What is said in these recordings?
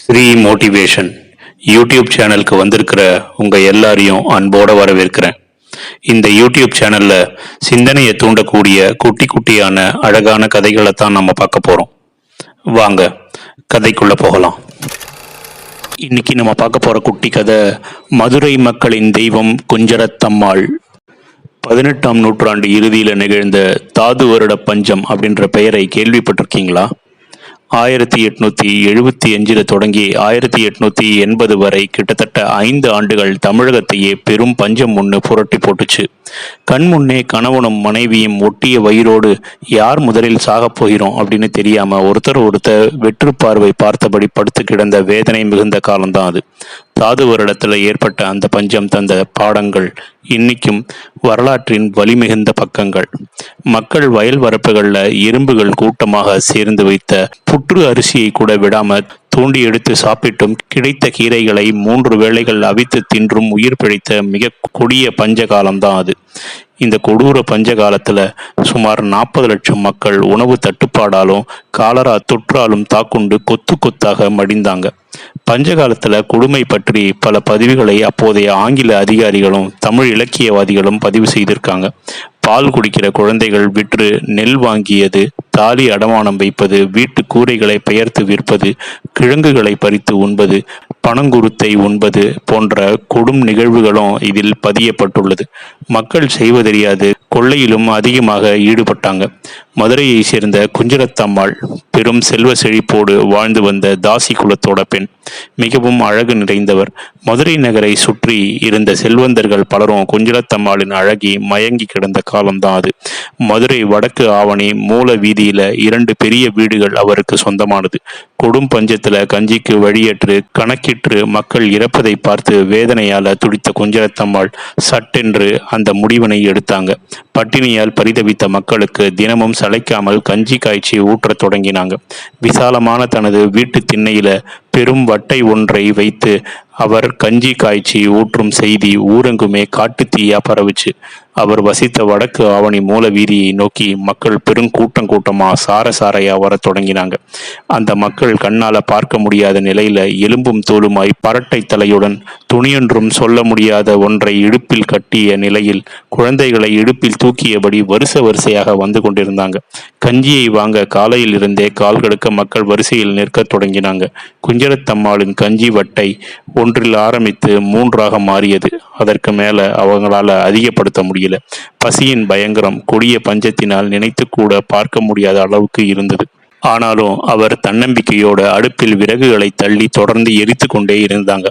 Sri motivation YouTube சேனலுக்கு வந்திருக்கிற உங்கள் எல்லாரையும் அன்போட வரவேற்கிறேன். இந்த யூடியூப் சேனலில் சிந்தனையை தூண்டக்கூடிய குட்டி குட்டியான அழகான கதைகளை தான் நம்ம பார்க்க போகிறோம் வாங்க கதைக்குள்ளே போகலாம். இன்னைக்கு நம்ம பார்க்க போகிற குட்டி கதை மதுரை மக்களின் தெய்வம் குஞ்சரத்தம்மாள். பதினெட்டாம் நூற்றாண்டு இறுதியில் நிகழ்ந்த தாது வருட பஞ்சம் அப்படின்ற பெயரை கேள்விப்பட்டிருக்கீங்களா? ஆயிரத்தி எட்நூத்தி எழுபத்தி அஞ்சில் தொடங்கி ஆயிரத்தி எட்நூத்தி எண்பது வரை கிட்டத்தட்ட ஐந்து ஆண்டுகள் தமிழகத்தையே பெரும் பஞ்சம் ஒன்று புரட்டி போட்டுச்சு. கண் முன்னே கணவனும் மனைவியும் ஒட்டிய வயிறோடு யார் முதலில் சாகப் போகிறோம் அப்படின்னு தெரியாம ஒருத்தர் ஒருத்தர் வெற்று பார்வை பார்த்தபடி படுத்து கிடந்த வேதனை மிகுந்த காலம்தான் அது. தாது ஏற்பட்ட அந்த பஞ்சம் தந்த பாடங்கள் இன்னைக்கும் வரலாற்றின் வலிமிகுந்த பக்கங்கள். மக்கள் வயல் வரப்புகளில் எறும்புகள் கூட்டமாக சேர்ந்து வைத்த புற்று அரிசியை கூட விடாம தூண்டி எடுத்து சாப்பிட்டும் கிடைத்த கீரைகளை மூன்று வேளைகள் அவித்து தின்றும் உயிர் பிழைத்த மிக கொடிய பஞ்ச காலம்தான் அது. இந்த கொடூர பஞ்ச காலத்தில் சுமார் நாற்பது லட்சம் மக்கள் உணவு தட்டுப்பாடாலும் காலரா தொற்றாலும் தாக்குண்டு கொத்து கொத்தாக மடிந்தாங்க. பஞ்சகாலத்தில் கொடுமை பற்றி பல பதிவுகளை அப்போதைய ஆங்கில அதிகாரிகளும் தமிழ் இலக்கியவாதிகளும் பதிவு செய்திருக்காங்க. பால் குடிக்கிற குழந்தைகள் விற்று நெல் வாங்கியது தாலி அடமானம் வைப்பது வீட்டு கூரைகளை பெயர்த்து விற்பது கிழங்குகளை பறித்து உண்பது பனங்குருத்தை உண்பது போன்ற கொடும் நிகழ்வுகளும் இதில் பதியப்பட்டுள்ளது. மக்கள் செய்வதறியாது கொள்ளையிலும் அதிகமாக ஈடுபட்டாங்க. மதுரையை சேர்ந்த குஞ்சரத்தம்மாள் பெரும் செல்வ செழிப்போடு வாழ்ந்து வந்த தாசி குலத்தோட பெண். மிகவும் அழகு நிறைந்தவர். மதுரை நகரை சுற்றி இருந்த செல்வந்தர்கள் பலரும் குஞ்சரத்தம்மாளின் அழகி மயங்கி கிடந்த காலம்தான் அது. மதுரை வடக்கு ஆவணி மூல வீதியில இரண்டு பெரிய வீடுகள் அவருக்கு சொந்தமானது. கொடும் பஞ்சத்துல கஞ்சிக்கு வழியற்று கணக்கிற்று மக்கள் இறப்பதை பார்த்து வேதனையால துடித்த குஞ்சரத்தம்மாள் சட்டென்று அந்த முடிவினை எடுத்தாங்க. பட்டினியால் பரிதவித்த மக்களுக்கு தினமும் சளைக்காமல் கஞ்சி காய்ச்சி ஊற்றத் தொடங்கினாங்க. விசாலமான தனது வீட்டு திண்ணையில பெரும் வட்டை ஒன்றை வைத்து அவர் கஞ்சி காய்ச்சி ஊற்றும் செய்தி ஊரெங்குமே காட்டுத்தீயா பரவுச்சு. அவர் வசித்த வடக்கு ஆவணி மூல வீதியை நோக்கி மக்கள் பெருங்கூட்டம் கூட்டமா சார சாரையா வரத் தொடங்கினாங்க. அந்த மக்கள் கண்ணால பார்க்க முடியாத நிலையில எலும்பும் தோலுமாய் பரட்டை தலையுடன் துணியொன்றும் சொல்ல முடியாத ஒன்றை இடுப்பில் கட்டிய நிலையில் குழந்தைகளை இடுப்பில் தூக்கியபடி வரிசை வரிசையாக வந்து கொண்டிருந்தாங்க. கஞ்சியை வாங்க காலையில் இருந்தே கால் கடுக்க மக்கள் வரிசையில் நிற்கத் தொடங்கினாங்க. குஞ்சரத்தம்மாளின் கஞ்சி வட்டை ஒன்றில் ஆரம்பித்து மூன்றாக மாறியது. அதற்கு மேல அவங்களால அதிகப்படுத்த முடியல. பசியின் பயங்கரம் கொடிய பஞ்சத்தினால் நினைத்து கூட பார்க்க முடியாத அளவுக்கு இருந்தது. ஆனாலும் அவர் தன்னம்பிக்கையோட அடுப்பில் விறகுகளை தள்ளி தொடர்ந்து எரித்து கொண்டே இருந்தாங்க.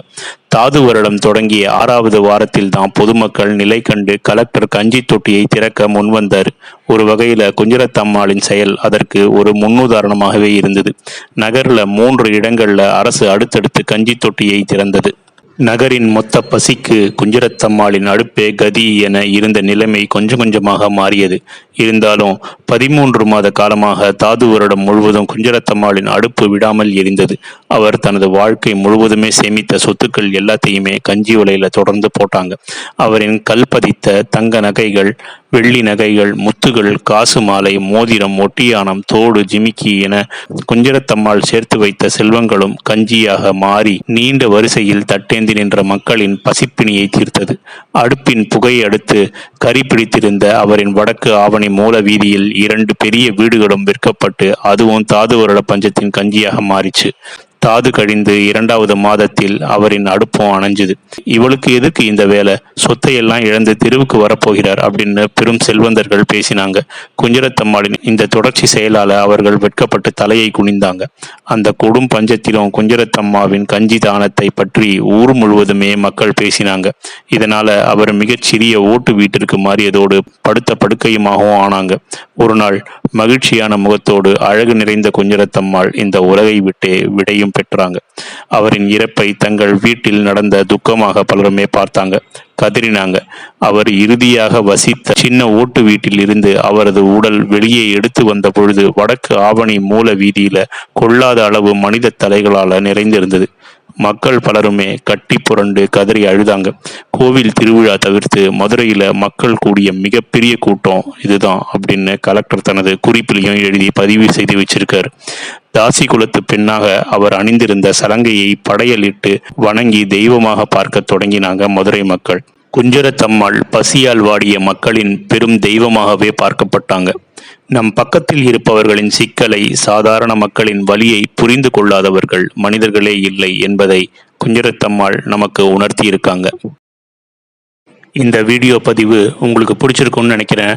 தாது வருடம் தொடங்கிய ஆறாவது வாரத்தில் தான் பொதுமக்கள் நிலை கண்டு கலெக்டர் கஞ்சி தொட்டியை திறக்க முன்வந்தார் ஒரு வகையில குஞ்சரத்தம்மாளின் செயல் அதற்கு ஒரு முன்னுதாரணமாகவே இருந்தது. நகர்ல மூன்று இடங்கள்ல அரசு அடுத்தடுத்து கஞ்சி தொட்டியை திறந்தது. நகரின் மொத்த பசிக்கு குஞ்சரத்தம்மாளின் அடுப்பே கதி என இருந்த நிலைமை கொஞ்சம் கொஞ்சமாக மாறியது. இருந்தாலும் பதிமூன்று மாத காலமாக தாது வருடம் முழுவதும் குஞ்சரத்தம்மாளின் அடுப்பு விடாமல் எரிந்தது. அவர் தனது வாழ்க்கை முழுவதுமே சேமித்த சொத்துக்கள் எல்லாத்தையுமே கஞ்சி உலையில தொடர்ந்து போட்டாங்க. அவரின் கல் பதித்த தங்க நகைகள் வெள்ளி நகைகள் முத்துகள் காசு மாலை மோதிரம் ஒட்டியானம் தோடு ஜிமிக்கி என குஞ்சரத்தம்மாள் சேர்த்து வைத்த செல்வங்களும் கஞ்சியாக மாறி நீண்ட வரிசையில் தட்டேன் தட்டேந்தி நின்ற மக்களின் பசிப்பிணியை தீர்த்தது. அடுப்பின் புகையை அடுத்து கரி பிடித்திருந்த அவரின் வடக்கு ஆவணி மூல வீதியில் இரண்டு பெரிய வீடுகளும் விற்கப்பட்டு அதுவும் தாது வருட பஞ்சத்தின் கஞ்சியாக மாறிச்சு. தாது கழிந்து இரண்டாவது மாதத்தில் அவரின் அடுப்பும் அணைஞ்சுது. இவளுக்கு எதுக்கு இந்த வேலை? சொத்தை எல்லாம் இழந்து தெருவுக்கு வரப்போகிறார் அப்படின்னு பெரும் செல்வந்தர்கள் பேசினாங்க. குஞ்சரத்தம்மாளின் இந்த தொடர்ச்சி செயலால அவர்கள் வெட்கப்பட்டு தலையை குனிந்தாங்க. அந்த கொடும் பஞ்சத்திலும் குஞ்சரத்தம்மாவின் கஞ்சி தானத்தை பற்றி ஊர் முழுவதுமே மக்கள் பேசினாங்க. இதனால அவர் மிகச்சிறிய ஓட்டு வீட்டிற்கு மாறியதோடு படுத்த படுக்கையுமாகவும் ஆனாங்க. ஒரு நாள் மகிழ்ச்சியான முகத்தோடு அழகு நிறைந்த குஞ்சரத்தம்மாள் இந்த உலகை விட்டே விடையும் பெற்றாங்க. அவரின் இறப்பை தங்கள் வீட்டில் நடந்த துக்கமாக பலருமே பார்த்தாங்க. கதறினாங்க. அவர் இறுதியாக வசித்த சின்ன ஓட்டு வீட்டில் இருந்து அவரது உடல் வெளியே எடுத்து வந்த பொழுது வடக்கு ஆவணி மூல வீதியில கொள்ளாத அளவு மனித தலைகளால நிறைந்திருந்தது. மக்கள் பலருமே கட்டி புரண்டு கதறி அழுதாங்க. கோவில் திருவிழா தவிர்த்து மதுரையில மக்கள் கூடிய மிகப்பெரிய கூட்டம் இதுதான் அப்படின்னு கலெக்டர் தனது குறிப்பிலையும் எழுதி பதிவு செய்து வச்சிருக்காரு. தாசி குலத்து பெண்ணாக அவர் அணிந்திருந்த சலங்கையை படையலிட்டு வணங்கி தெய்வமாக பார்க்க தொடங்கினாங்க மதுரை மக்கள். குஞ்சரத்தம்மாள் பசியால் வாடிய மக்களின் பெரும் தெய்வமாகவே பார்க்கப்பட்டாங்க. நம் பக்கத்தில் இருப்பவர்களின் சிக்கலை சாதாரண மக்களின் வலியை புரிந்து கொள்ளாதவர்கள் மனிதர்களே இல்லை என்பதை குஞ்சரத்தம்மாள் நமக்கு உணர்த்தி இருக்காங்க இந்த வீடியோ பதிவு உங்களுக்கு பிடிச்சிருக்கும்னு நினைக்கிறேன்.